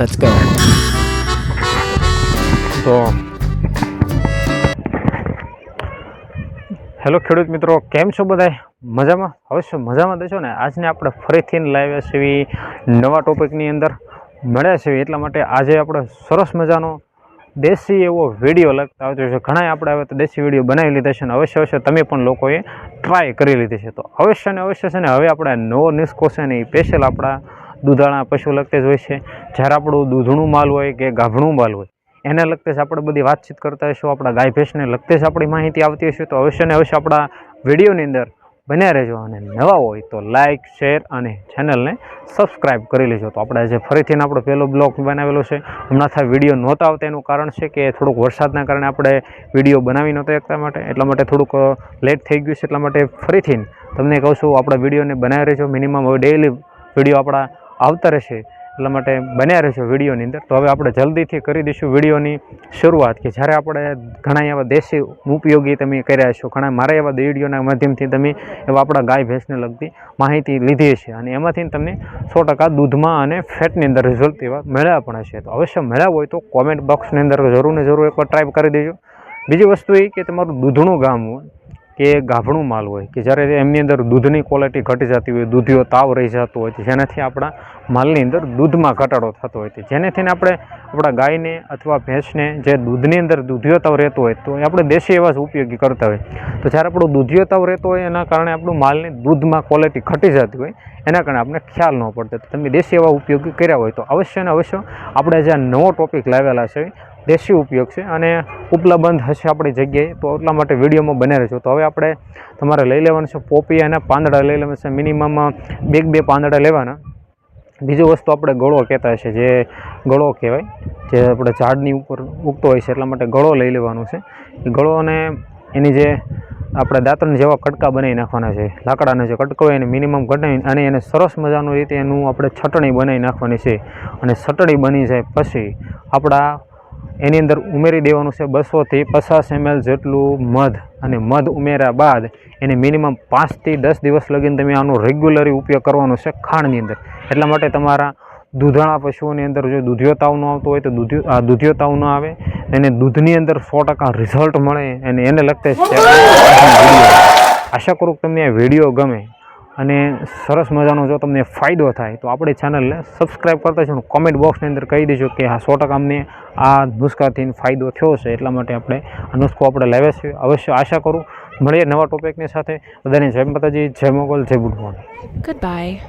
Let's go. તો hello ખેડૂત મિત્રો, કેમ છો બધાય? મજામાં? અવશ્ય મજામાં દેશો ને? આજને આપણે ફરીથી લાવ્યા છે એવી નવા ટોપિકની અંદર. મળ્યા છે એટલા માટે આજે આપણે સરસ મજાનો દેશી એવો વીડિયો લગતા આવતો છે. ઘણા આપણે હવે તો દેશી વીડિયો બનાવી લીધા છે અને અવશ્ય અવશ્ય તમે પણ લોકોએ ટ્રાય કરી લીધી છે. તો અવશ્ય ને અવશ્ય છે ને, હવે આપણે નવો નિસ્કો છે ને એ સ્પેશિયલ આપણા દૂધાળા પશુ લગતે જ હોય છે. જ્યારે આપણું દૂધનું માલ હોય કે ગાભણું માલ હોય, એને લગતે જ આપણે બધી વાતચીત કરતા હશું આપણા ગાય ભેંસને લગતે જ આપણી માહિતી આવતી હશે. તો અવશ્ય ને અવશ્ય આપણા વિડીયોની અંદર બન્યા રહેજો. અને નવા હોય તો લાઇક શેર અને ચેનલને સબસ્ક્રાઇબ કરી લેજો. તો આપણે આજે ફરીથી આપણો પહેલો બ્લોગ બનાવેલો છે, હમણાં વીડિયો નહોતા આવતા એનું કારણ છે કે થોડુંક વરસાદના કારણે આપણે વીડિયો બનાવી નહોતો એકતા માટે. એટલા માટે થોડુંક લેટ થઈ ગયું છે. એટલા માટે ફરીથી તમને કહું છું, આપણા વિડીયોને બનાવી રહેજો. મિનિમમ હવે ડેઈલી વીડિયો આપણા આવતા રહેશે એટલા માટે બન્યા રહેશો વિડીયોની અંદર. તો હવે આપણે જલ્દીથી કરી દઈશું વિડીયોની શરૂઆત કે જ્યારે આપણે ઘણા એવા દેશી ઉપયોગી તમે કર્યા છો ઘણા મારા એવા વિડીયોના માધ્યમથી તમે એવા આપણા ગાય, ભેંસને લગતી માહિતી લીધી છે અને એમાંથી તમને સો ટકા દૂધમાં અને ફેટની અંદર રિઝલ્ટ એવા મળ્યા પણ હશે. તો અવશ્ય મળ્યા હોય તો કોમેન્ટ બોક્સની અંદર જરૂર ને જરૂર એકવાર ટ્રાય કરી દેજો. બીજી વસ્તુ એ કે તમારું દૂધનું ગામ હોય કે ગાભણું માલ હોય, કે જ્યારે એમની અંદર દૂધની ક્વોલિટી ઘટી જતી હોય, દૂધીઓ તાવ રહી જતો હોય છે જેનાથી આપણા માલની અંદર દૂધમાં ઘટાડો થતો હોય. છે જેનાથી આપણે આપણા ગાયને અથવા ભેંસને જે દૂધની અંદર દૂધિયો તાવ રહેતો હોય, તો એ આપણે દેશી એવા જ ઉપયોગી કરતા હોય. તો જ્યારે આપણો દૂધીઓ તાવ રહેતો હોય, એના કારણે આપણું માલની દૂધમાં ક્વોલિટી ઘટી જતી હોય, એના કારણે આપણે ખ્યાલ ન પડતો. તમે દેશી એવા ઉપયોગી કર્યા હોય, તો અવશ્ય ને અવશ્ય આપણે જે નવો ટોપિક લાવેલા છે દેશી ઉપયોગ છે અને ઉપલબ્ધ હશે આપણી જગ્યાએ. તો એટલા માટે વિડીયોમાં બને રહેજો. તો હવે આપણે તમારે લઈ લેવાનું છે પોપી અને પાંદડા લઈ લેવાનું છે. મિનિમમ બે બે પાંદડા લેવાના. બીજી વસ્તુ આપણે ગળો કહેતા હશે, જે ગળો કહેવાય, જે આપણે ઝાડની ઉપર ઉગતો હોય છે, એટલા માટે ગળો લઈ લેવાનો છે. એ ગળોને એની જે આપણે દાંતણ જેવા કટકા બનાવી નાખવાના છે, લાકડાના જે કટકો એને મિનિમમ કટાવી અને એને સરસ મજાનું રીતે એનું આપણે છટણી બનાવી નાખવાની છે. અને છટણી બની જાય પછી આપણા એની અંદર ઉમેરી દેવાનું છે બસોથી પચાસ એમએલ જેટલું મધ અને મધ ઉમેર્યા બાદ એને મિનિમમ પાંચથી દસ દિવસ લગીને તમે આનો રેગ્યુલરી ઉપયોગ કરવાનો છે ખાંડની અંદર. એટલા માટે તમારા દૂધાણા પશુઓની અંદર જો દૂધિયો તાવ ન આવતો હોય તો દૂધિયો દૂધિયો તાવ ન આવે એને દૂધની અંદર સો રિઝલ્ટ મળે અને એને લગતે આશા કરું તમને આ વીડિયો ગમે. અને સરસ મજાનો જો તમને ફાયદો થાય તો આપણી ચેનલને સબસ્ક્રાઈબ કરતા છો કોમેન્ટ બોક્સની અંદર કહી દેજો કે હા, સો ટકા અમને આ નુસ્ખાથી ફાયદો થયો છે એટલા માટે આપણે આ નુસ્ખો આપણે લાવ્યા છીએ. અવશ્ય આશા કરું, મળીએ નવા ટોપિકની સાથે. બધાને જય માતાજી, જય મોગલ, જય બુઢવાણ Goodbye.